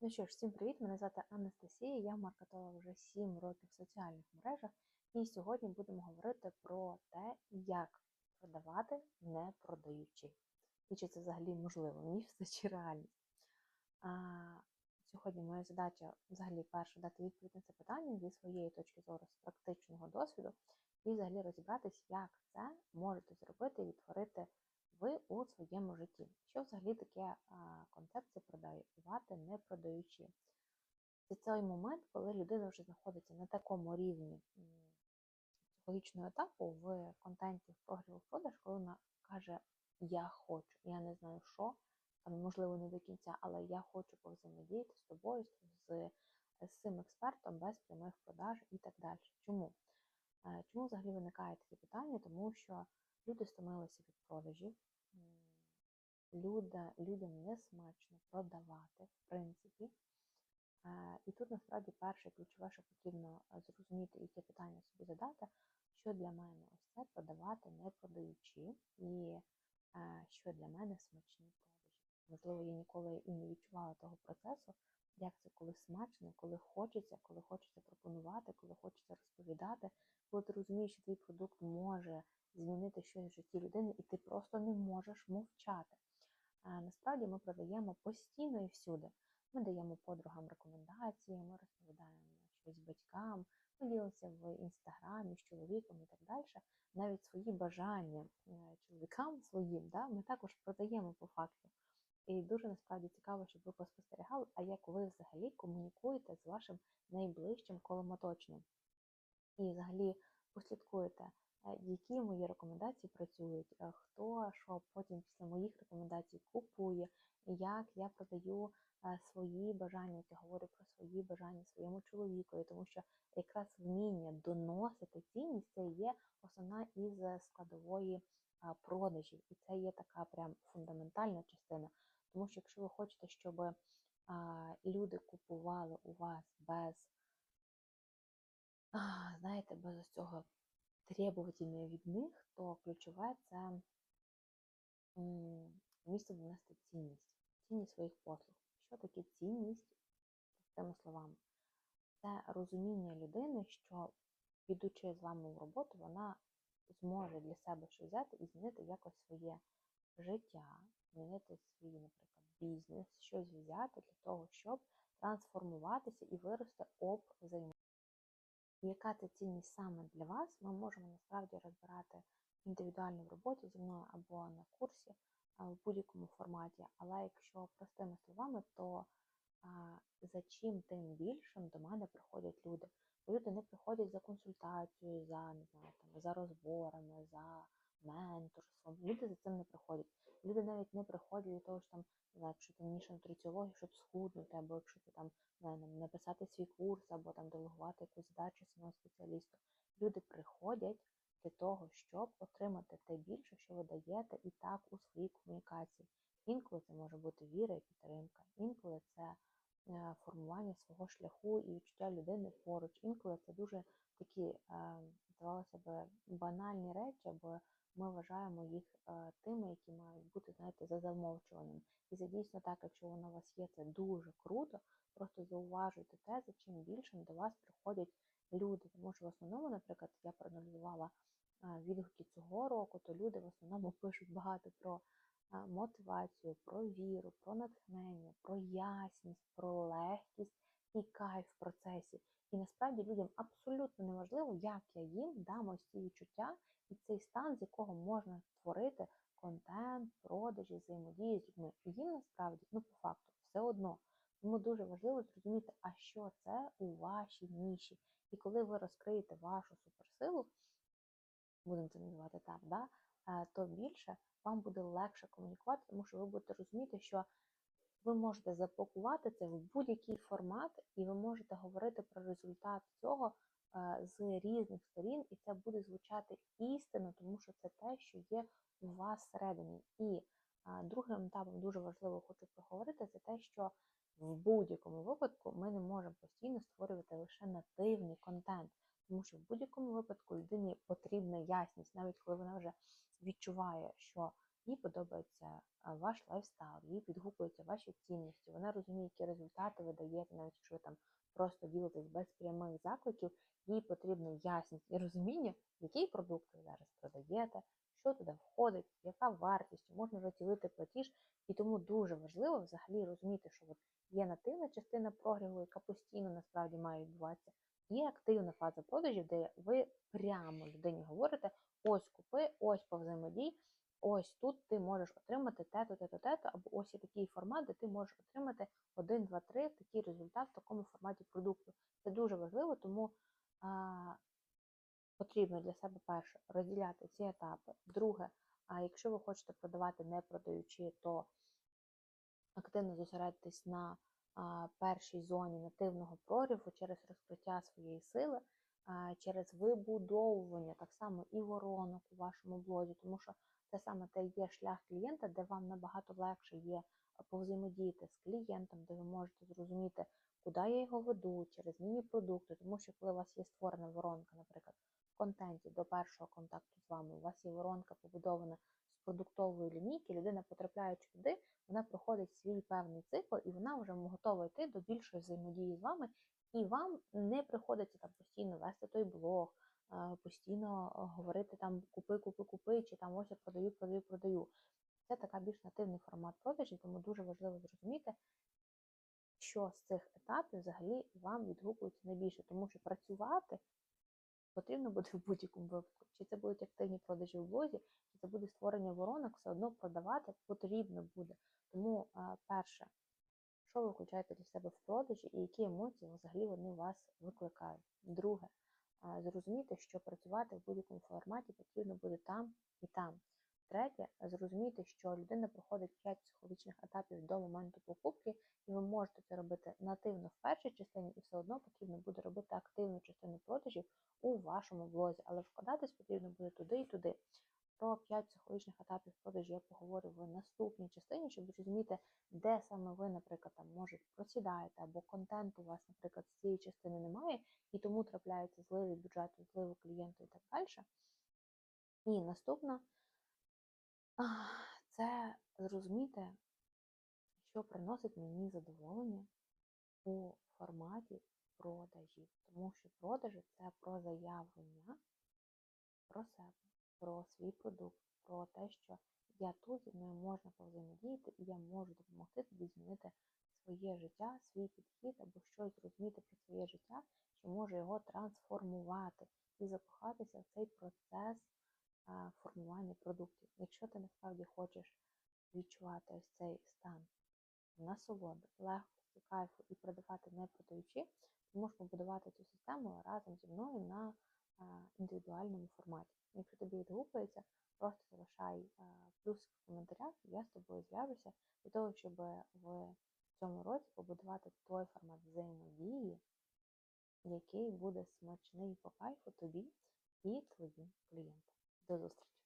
Ну що ж, всім привіт! Мене звати Анастасія, я маркетолог вже 7 років в соціальних мережах, і сьогодні будемо говорити про те, як продавати, не продаючи. І чи це взагалі можливо, міф це чи реальність. А, Сьогодні моя задача взагалі перше дати відповідь на це питання зі своєї точки зору, з практичного досвіду, і взагалі розібратись, як це можете зробити і відтворити ви у своєму житті. Що взагалі таке концепція продавати, не продаючи? Це той момент, коли людина вже знаходиться на такому рівні психологічного етапу в контенті в прогріву продаж, коли вона каже: Я хочу, я не знаю що, там, можливо, не до кінця, але я хочу повзаємодіяти з тобою, з, з цим експертом без прямих продаж і так далі. Чому? Е, чому взагалі виникає такі питання? Тому що люди стомилися від продажів, Люда, людям не смачно продавати, в принципі. І тут насправді перше ключове, що потрібно зрозуміти, яке питання собі задати, що для мене ось це продавати, не продаючи, і що для мене смачні продажі. Можливо, я ніколи і не відчувала того процесу, як це коли смачно, коли хочеться, коли хочеться пропонувати, коли хочеться розповідати, коли ти розумієш, що твій продукт може змінити щось в житті людини, і ти просто не можеш мовчати. Насправді ми продаємо постійно і всюди. Ми даємо подругам рекомендації, ми розповідаємо щось батькам, ми ділимося в інстаграмі з чоловіком і так далі. Навіть свої бажання е, чоловікам своїм, да, ми також продаємо по факту. І дуже насправді цікаво, щоб ви поспостерігали, а як ви взагалі комунікуєте з вашим найближчим колом оточенням. І взагалі послідкуєте, Е, які мої рекомендації працюють, е, хто що потім після моїх рекомендацій купує, як я продаю е, свої бажання, я говорю про свої бажання своєму чоловікові, тому що якраз вміння доносити цінність це є основна із складової продажів, і це є така прям фундаментальна частина. Тому що якщо ви хочете, щоб люди купували у вас без, знаєте, без цього требовательне від них, то ключове це місце донести цінність, цінність своїх послуг. Що таке цінність, простими словами? Це розуміння людини, що, підучи з вами в роботу, вона зможе для себе щось взяти і змінити якось своє життя, змінити свій, наприклад, бізнес, щось взяти для того, щоб трансформуватися і вирости об взаємодію яка це цінність саме для вас, ми можемо насправді розбирати індивідуально в роботі зі мною або на курсі в будь-якому форматі. Але якщо простими словами, то за чим тим більшим до мене приходять люди. Люди не приходять за консультацією, за не знаю, там, за розборами, за менторством. Люди за цим не приходять. Люди навіть не приходять до того, що там, не знаю, якщо ти ніша нутриціології, щоб схуднути, або якщо ти там написати свій курс, або там делегувати якусь задачу самому спеціалісту. Люди приходять для того, щоб отримати те більше, що ви даєте, і так у своїй комунікації. Інколи це може бути віра і підтримка, інколи це формування свого шляху і відчуття людини поруч. Інколи це дуже такі, е, здавалося б, банальні речі, бо ми вважаємо їх е, тими, які мають бути, знаєте, за замовчуванням. І це дійсно так, якщо воно у вас є, це дуже круто. Просто зауважуйте те, за чим більшим до вас приходять люди. Тому що в основному, наприклад, я проаналізувала відгуки цього року, то люди в основному пишуть багато про мотивацію, про віру, про натхнення, про ясність, про легкість і кайф в процесі. І насправді людям абсолютно неважливо, як я їм дам ось ці відчуття і цей стан, з якого можна створити контент, продажі, взаємодії з людьми. І їм насправді, ну по факту, все одно. Тому дуже важливо зрозуміти, а що це у вашій ніші. І коли ви розкриєте вашу суперсилу, будемо це називати так, да, е, то більше вам буде легше комунікувати, тому що ви будете розуміти, що ви можете запакувати це в будь-який формат, і ви можете говорити про результат цього е, з різних сторін, і це буде звучати істинно, тому що це те, що є у вас всередині. І другим етапом дуже важливо хочу проговорити, це те, що в будь-якому випадку ми не можемо постійно створювати лише нативний контент, тому що в будь-якому випадку людині потрібна ясність, навіть коли вона вже відчуває, що їй подобається ваш лайфстайл, їй підгукуються ваші цінності, вона розуміє, які результати ви даєте, навіть якщо ви там просто ділитесь без прямих закликів, їй потрібна ясність і розуміння, який продукт ви зараз продаєте, що туди входить, яка вартість, можна розділити платіж. І тому дуже важливо взагалі розуміти, що от є нативна частина прогріву, яка постійно насправді має відбуватися. Є активна фаза продажів, де ви прямо людині говорите: ось купи, ось повзаємодій, ось тут ти можеш отримати те-то, те-то, те-то, або ось є такий формат, де ти можеш отримати 1, 2, 3, такий результат в такому форматі продукту. Це дуже важливо, тому а, потрібно для себе перше розділяти ці етапи. Друге, а якщо ви хочете продавати не продаючи, то активно зосередитись на першій зоні нативного прориву через розкриття своєї сили, через вибудовування так само і воронок у вашому блозі, тому що це саме те є шлях клієнта, де вам набагато легше є повзаємодіяти з клієнтом, де ви можете зрозуміти, куди я його веду, через міні-продукти, тому що коли у вас є створена воронка, наприклад, в контенті до першого контакту з вами, у вас є воронка побудована продуктової лінійки, людина, потрапляючи туди, вона проходить свій певний цикл, і вона вже готова йти до більшої взаємодії з вами, і вам не приходиться там постійно вести той блог, постійно говорити там купи, купи, купи, чи там ось я продаю, продаю, продаю. Це така більш нативний формат продажів, тому дуже важливо зрозуміти, що з цих етапів взагалі вам відгукується найбільше, тому що працювати потрібно буде в будь-якому випадку. Чи це будуть активні продажі в блозі, чи це буде створення воронок, все одно продавати потрібно буде. Тому, а, перше, що ви включаєте для себе в продажі і які емоції взагалі вони вас викликають. Друге, а, зрозуміти, що працювати в будь-якому форматі потрібно буде там і там. Третє, зрозуміти, що людина проходить 5 психологічних етапів до моменту покупки, і ви можете це робити нативно в першій частині, і все одно потрібно буде робити активну частину продажів у вашому блозі, але вкладатись потрібно буде туди і туди. Про 5 психологічних етапів продажу я поговорю в наступній частині, щоб зрозуміти, де саме ви, наприклад, там може просідаєте, або контенту у вас, наприклад, з цієї частини немає, і тому трапляються зливи бюджету, зливи клієнту і так далі. І наступна це зрозуміти, що приносить мені задоволення у форматі продажів. Тому що продажі це про заявлення про себе, про свій продукт, про те, що я тут зі мною можна повзаємодіяти, і я можу допомогти тобі змінити своє життя, свій підхід або щось зрозуміти про своє життя, що може його трансформувати і закохатися в цей процес формування продуктів. Якщо ти насправді хочеш відчувати ось цей стан насолоди, легкості, кайфу і продавати не продаючи, ти можеш побудувати цю систему разом зі мною на а, індивідуальному форматі. Якщо тобі відгукується, просто залишай а, плюс в коментарях, я з тобою зв'яжуся для того, щоб в цьому році побудувати той формат взаємодії, який буде смачний по кайфу тобі і твоїм клієнтам. До зустрічі!